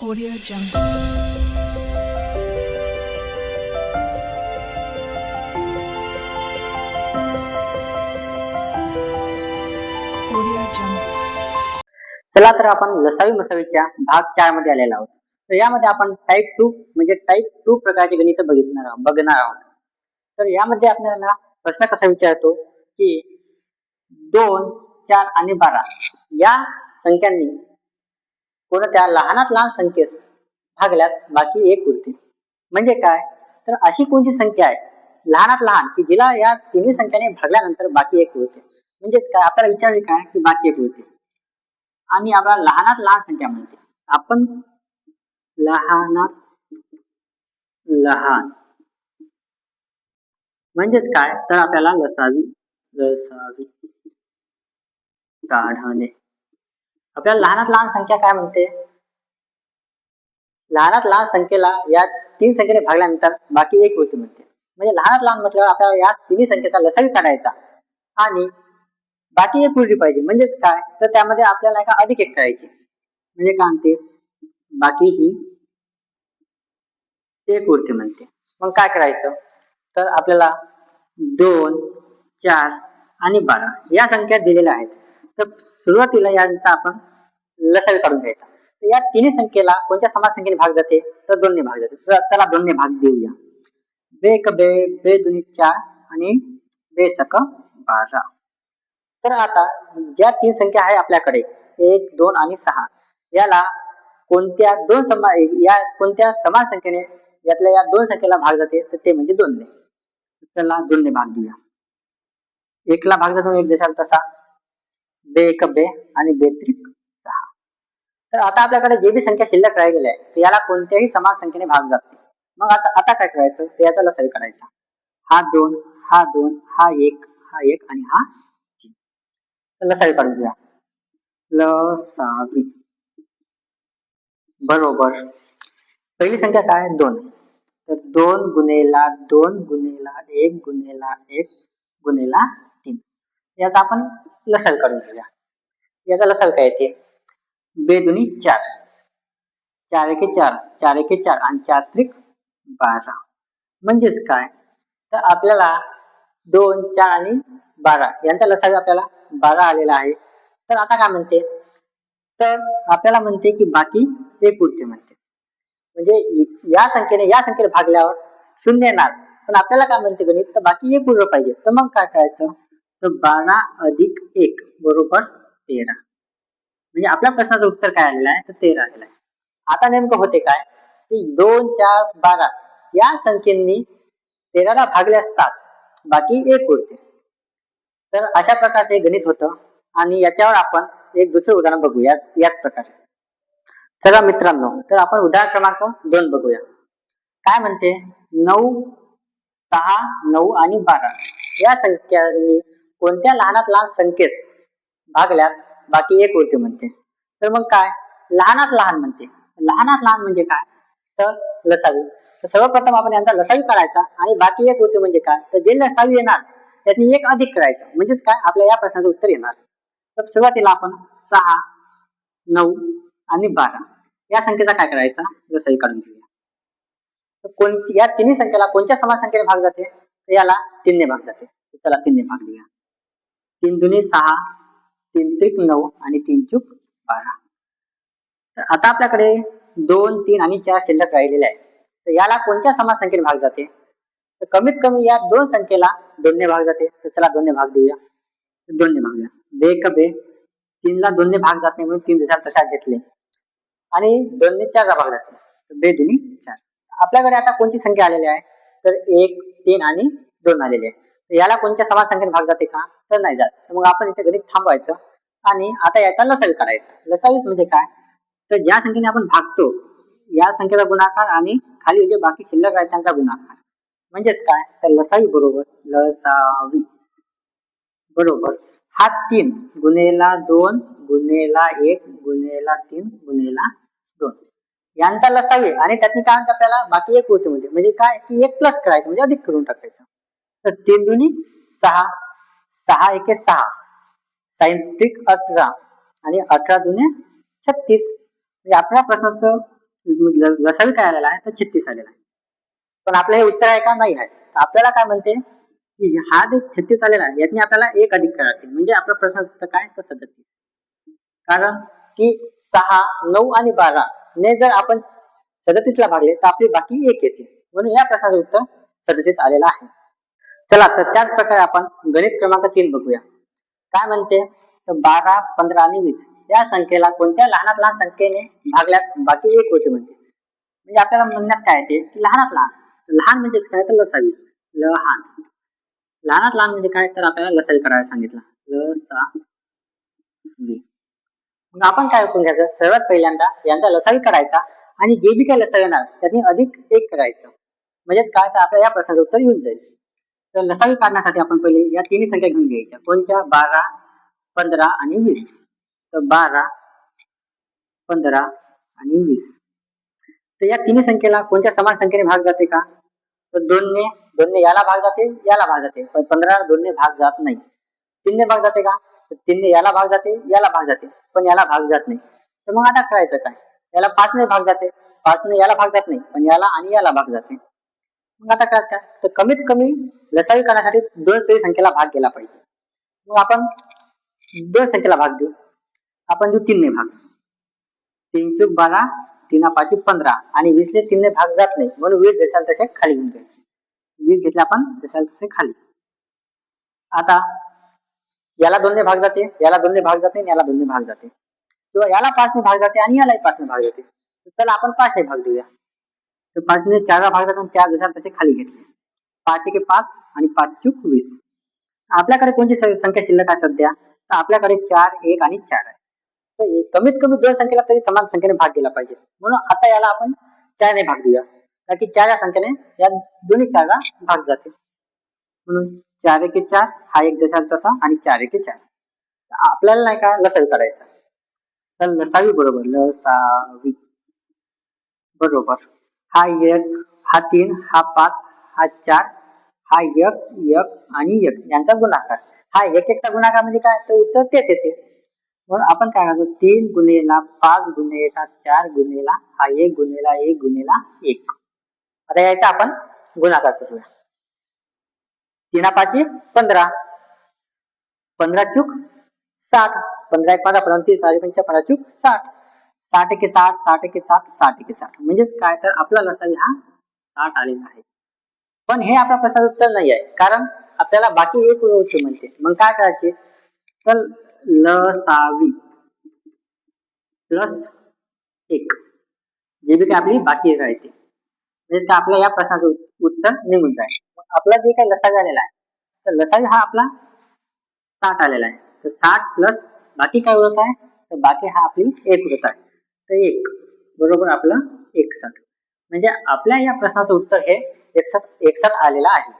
Audio Jungle. चला तर आपण लसावी मसावीच्या भाग चारमध्ये आलेला आहोत. तर यामध्ये आपण टाईप टू म्हणजे टाईप टू प्रकारचे गणित बघितणार आहोत बघणार आहोत. तर यामध्ये आपल्याला प्रश्न कसा विचारतो की दोन चार आणि बारा या संख्यांनी त्या लहानात लहान संख्येस भागल्यास बाकी एक उरते म्हणजे काय? तर अशी कोणती संख्या आहे? लहानात लहान की जिला या तिन्ही संख्याने भागल्यानंतर बाकी एक उरते. म्हणजेच काय? आपल्याला विचारले काय? की बाकी एक उरते. आणि आपल्याला लहानात लहान संख्या म्हणते. आपण लहानात लहान. म्हणजेच काय? तर आपल्याला लसावी लसावी. काढणे आपल्याला लहानात लहान संख्या काय म्हणते? लहानात लहान संख्येला या तीन संख्येने भागल्यानंतर बाकी एक होती म्हणते. म्हणजे लहानात लहान म्हटल्यावर आपल्याला या तिन्ही संख्येचा लसावी काढायचा आणि बाकी एक उरली पाहिजे. म्हणजेच काय? तर त्यामध्ये आपल्याला एका अधिक एक करायची. म्हणजे काय म्हणते? बाकी ही एक उरते म्हणते. मग काय करायचं? तर आपल्याला दोन चार आणि बारा या संख्या दिलेल्या आहेत. तर सुरुवातीला यांचा आपण लसावी काढून घ्यायचा. तर या तिन्ही संख्येला कोणत्या समाज संख्येने भाग जाते? तर दोन्ही भाग जाते. तर दोन्ही भाग देऊया. बे एक बे बे दुनी चार आणि बे सक बारा तर आता ज्या तीन संख्या आहे आपल्याकडे एक दोन आणि सहा याला कोणत्या दोन समा या कोणत्या समान संख्येने यातल्या या दोन संख्येला भाग जाते? तर ते म्हणजे दोनने त्याला दोनने भाग देऊया. एकला भाग जातो एक जसा तसा. बे एक बे आणि बेत्रिक सहा. तर आता आपल्याकडे जे बी संख्या शिल्लक राहिलेल्या आहे याला कोणत्याही समान संख्येने भाग जाते. मग आता आता काय करायचं? ते याचा लसाई काढायचा हा दोन हा दोन हा एक हा एक आणि हा तीन. तर लसावी काढून घ्या लसावी बरोबर. पहिली संख्या काय दोन. तर दोन गुन्हेला दोन गुन्हेला एक गुन्हेला एक गुन्हेला तीन. याचा आपण लसाल काढून घेऊया. याचा लसाल काय येते बेदुनी चार. चार एके चार चार एके चार आणि चार त्रिक बारा. म्हणजेच काय? तर आपल्याला दोन चार आणि बारा यांचा लसावी आपल्याला बारा आलेला आहे. तर आता काय म्हणते? तर आपल्याला म्हणते की बाकी एक उरते म्हणते. म्हणजे या संख्येने या संख्येने भागल्यावर शून्य येणार. पण आपल्याला काय म्हणते गणित? तर बाकी एक उरलं पाहिजे. तर मग काय करायचं? तर बारा अधिक एक बरोबर तेरा. म्हणजे आपल्या प्रश्नाचं उत्तर काय आलेलं आहे? तर तेरा आलेलं आहे. आता नेमकं होते काय? की दोन चार बारा या संख्येनी तेराला भागले असतात. बाकी एक उरते. तर अशा प्रकारचे गणित होतं. आणि याच्यावर आपण एक दुसरं उदाहरण बघूया. याच प्रकारे. चला मित्रांनो तर आपण उदाहरण क्रमांक दोन बघूया. काय म्हणते? नऊ सहा नऊ आणि बारा. या संख्यांनी कोणत्या लहानात लहान संख्येस भागल्यात बाकी एक उरते म्हणते. तर मग काय? लहानात लहान म्हणते. लहानात लहान म्हणजे काय? तर लसावी. तर सर्वप्रथम आपण यांचा लसावी काढायचा आणि बाकी एक होते म्हणजे काय? तर जे लसावी येणार त्यातनी एक अधिक करायचं. म्हणजेच काय? आपल्या या प्रश्नाचं उत्तर येणार. तर सुरुवातीला आपण सहा नऊ आणि बारा. या संख्येचा काय करायचा? लसावी काढून घेऊया. तर कोणती या तिन्ही संख्येला कोणत्या समाज संख्येने भाग जाते? तर याला तीनने भाग जाते. चला तीनने भाग देऊया तीन दुने सहा तीन त्रिक नऊ आणि तीन चूक बारा. तर आता आपल्याकडे दोन तीन आणि चार शिल्लक राहिलेले आहेत. तर याला कोणत्या समान संख्येने भाग जाते? तर कमीत कमी या दोन संख्येला दोनने भाग जाते. तर चला दोनने भाग देऊया. तर दोनने भाग द्या. बे एक बे. तीनला दोनने भाग जात नाही म्हणून तीन दिवसात तशाच घेतले. आणि दोनने चारला भाग जाते. तर बे दोन्ही चार. आपल्याकडे आता कोणती संख्या आलेली आहे? तर एक तीन आणि दोन आलेली आहे याला कोणत्या समान संख्येने भाग जाते का? तर नाही जात. तर मग आपण इथे गणित थांबवायचं आणि आता याचा लसावी काढायचा लसावीस म्हणजे काय? तर ज्या संख्येने आपण भागतो या संख्येचा गुणाकार आणि खाली जे बाकी शिल्लक आहेत त्यांचा गुणाकार. म्हणजेच काय? तर लसावी बरोबर लसावी. बरोबर. हा तीन गुन्हेला दोन गुन्हेला एक गुन्हेला तीन गुन्हेला दोन. यांचा लसावी आणि त्यातनी काय म्हणतात आपल्याला बाकी एक होते म्हणजे. म्हणजे काय? की एक प्लस करायचं म्हणजे अधिक करून टाकायचं. तर तीन दोन्ही सहा. सहा एके सहा. सायंटिफिक अठरा. आणि अठरा जुने छत्तीस. म्हणजे आपल्या प्रश्नाचं लसावी काय आलेला आहे? तर छत्तीस आलेला आहे. पण आपलं हे उत्तर आहे का? नाही आहे. आपल्याला काय म्हणते? की हा जे छत्तीस आलेला आहे यातनी आपल्याला एक अधिक करायचे म्हणजे आपला प्रश्न उत्तर काय? तर सदतीस. कारण की सहा नऊ आणि बारा ने जर आपण सदतीसला भागले तर आपली बाकी एक येते म्हणून या प्रश्नाचं उत्तर सदतीस आलेलं आहे. चला तर त्याच प्रकारे आपण गणित क्रमांक तीन बघूया. काय म्हणते? तर बारा पंधरा आणि वीस. या संख्येला कोणत्या लहानात लहान संख्येने भागल्यात? बाकी एक होते म्हणते. म्हणजे आपल्याला म्हणण्यात काय येते? की लहानात लहान. लहान म्हणजेच काय? तर लसावी. लहान. लहानात लहान म्हणजे काय? तर आपल्याला लसावी करायला सांगितलं. लसावी. मग आपण काय करून घ्यायचं? सर्वात पहिल्यांदा यांचा लसावी करायचा आणि जे बी काय लसावी येणार त्यांनी अधिक एक करायचं. म्हणजेच काय? तर आपल्या या प्रश्नाचं उत्तर येऊन जाईल. तर लसावी काढण्यासाठी आपण पहिले या तिन्ही संख्या घेऊन घ्यायच्या. कोणत्या बारा पंधरा आणि वीस. तर बारा पंधरा आणि वीस. तर या तिन्ही संख्येला कोणत्या समान संख्येने भाग जाते का? तर दोनने दोनने याला भाग जाते याला भाग जाते. पण पंधरा दोनने भाग जात नाही. तीनने भाग जाते का? तर तीनने याला भाग जाते याला भाग जाते. पण याला भाग जात नाही. तर मग आता करायचं काय? याला पाचने भाग जाते. पाचने याला भाग जात नाही. पण याला आणि याला भाग जाते. मग आता काय काय तर कमीत कमी लसावी करण्यासाठी दोन तरी संख्येला भाग गेला पाहिजे. मग आपण दोन संख्येला भाग देऊ. आपण देऊ तीनने भाग. तीन चूक बारा तीन पाचशे पंधरा. आणि वीसले तीनने भाग जात नाही. म्हणून वीस जशाल तसे खाली घेऊन घ्यायचे वीस घेतले आपण जशाल तसे खाली. आता याला दोनने भाग जाते याला दोनने भाग जाते आणि याला दोनने भाग जाते. किंवा याला पाचने भाग जाते आणि यालाही पाचने भाग जाते. चला आपण पाचने भाग देऊया. तर पाचने चारला भाग जातात चार जशाल तसे खाली घेतले. पाच एके पाच आणि पाच चूक वीस. आपल्याकडे कोणती संख्या शिल्लक आहे सध्या? तर आपल्याकडे चार एक आणि चार आहे. तर कमीत कमी दोन संख्येला तरी समान संख्येने भाग दिला पाहिजे. म्हणून आता याला आपण चारने भाग देऊया. कारण की चार या संख्येने या दोन्ही चारला भाग जाते. म्हणून चार एके चार हा एक जसा तसा आणि चार एके चार. आपल्याला नाही का लसावी काढायचा? तर लसावी बरोबर लसावी. बरोबर. हा एक हा तीन हा पाच हा चार हा एक एक आणि एक. यांचा गुणाकार. हा एक एकचा गुणाकार म्हणजे काय? तर उत्तर तेच येते. म्हणून आपण काय करतो? तीन गुन्हेला पाच गुन्हेला चार गुन्हेला हा एक गुन्हेला एक गुन्हेला एक. आता यायचा आपण गुणाकार करूया. तीना पाचशे पंधरा. पंधरा चूक साठ. पंधरा एक पंधरा पंधरा तीस पंधरा पंचा पंधरा चूक साठ. साठ एके साठ साठ एके साठ साठ एके साठ. म्हणजेच काय? तर आपला लसावी हा साठ आलेला आहे. पण हे आपला प्रश्नाचं उत्तर नाही आहे. कारण आपल्याला बाकी एक उत्तर म्हणते. मग काय करायचे? तर लसावी. प्लस एक. जे बी काय आपली बाकी राहते. म्हणजे काय आपल्या या प्रश्नाचं उत्तर निघून जाईल. आपला जे काही लसावी आलेला आहे तर लसावी हा आपला साठ आलेला आहे. तर साठ प्लस बाकी काय उरत आहे? तर बाकी हा आपली एक उरत आहे. तर एक बरोबर आपलं एकसठ. म्हणजे आपल्या या प्रश्नाचं उत्तर हे एकसठ एकसठ आलेलं आहे.